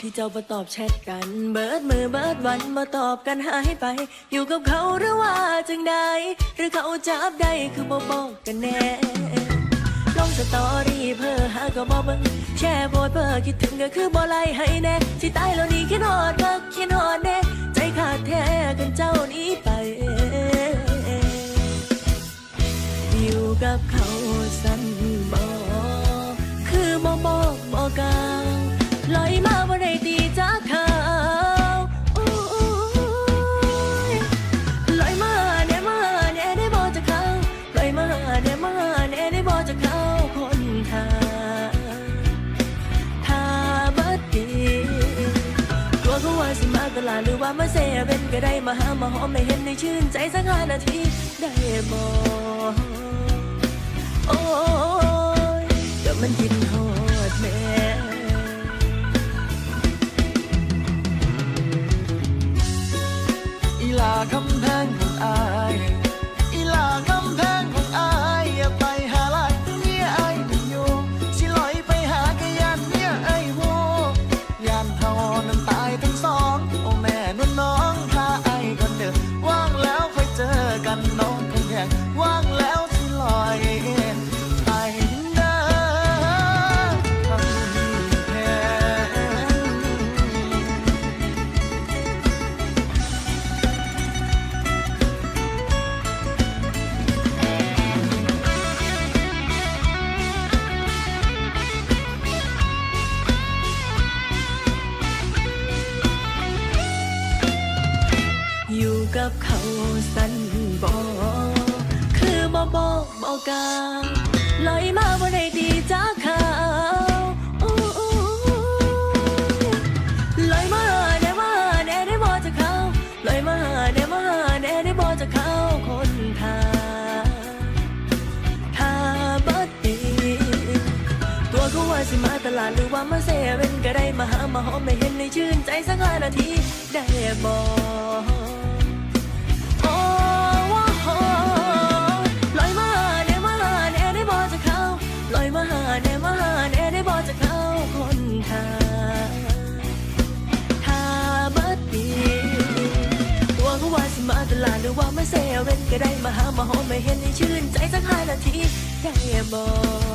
ที่เจ้าบ่ตอบแชทกัน เบิดมือเบิดวันบ่ตอบกันหายไป อยู่กับเขาหรือว่าจังใดหรือเขาจับได้คือบ่บอกกันแน่ลงสตอรี่เพื่อหาก็บ่เบิ่งแชร์โพสเพื่อคิดถึงก็คือบ่ไล่ให้แน่สิตายแล้วนี่คิดฮอดบักคิดฮอดแน่ หรือว่ามาเซเว่นก็ได้มาหามาหอมไม่เห็นได้ชื่นใจสักห้านาทีได้บ่โอ้ยก็มันกินหอดแม่อีลาคำแพงของอา กันน้องคำแพงว่างแล้วสิลอยไปเด้อคำแพงอยู่กับเขา อกบ่กล่าลอยมาบ่ได้ดีจากเขาโอ้ยลอยมาแน่มาแน่ได้บ่จากเขาลอยมาแน่มาแน่ได้บ่จากเขาคนทางถ้าบัดดีตัวเขาว่าสิมาตลาดหรือว่ามาเซเว่นก็ได้มาหามาหอมไม่เห็นในชื่นใจสักห้านาทีได้บอก ลาหรือว่ามาเซเว่นก็ได้มาหามาหอมไม่เห็นในชื่นใจสักห้านาทีได้บอก